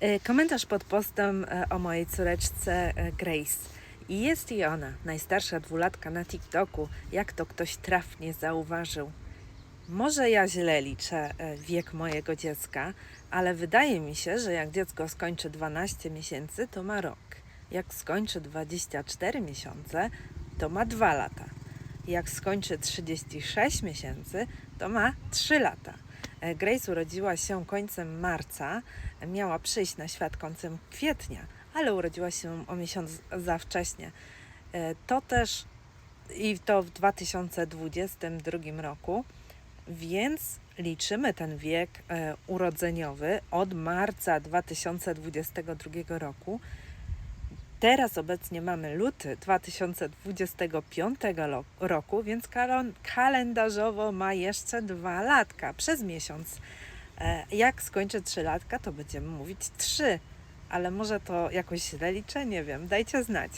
E, Komentarz pod postem e, o mojej córeczce e, Grace. I jest i ona, najstarsza dwulatka na TikToku, jak to ktoś trafnie zauważył. Może ja źle liczę wiek mojego dziecka, ale wydaje mi się, że jak dziecko skończy 12 miesięcy, to ma rok. Jak skończy 24 miesiące, to ma 2 lata. Jak skończy 36 miesięcy, to ma 3 lata. E, Grace urodziła się końcem marca, miała przyjść na świat końcem kwietnia, ale urodziła się o miesiąc za wcześnie. E, To też i to w 2022 roku, więc liczymy ten wiek e, urodzeniowy od marca 2022 roku. Teraz obecnie mamy luty 2025 lo- roku, więc kalendarzowo ma jeszcze dwa latka przez miesiąc. E, Jak skończy trzy latka, to będziemy mówić trzy, ale może to jakoś źle liczę, nie wiem. Dajcie znać.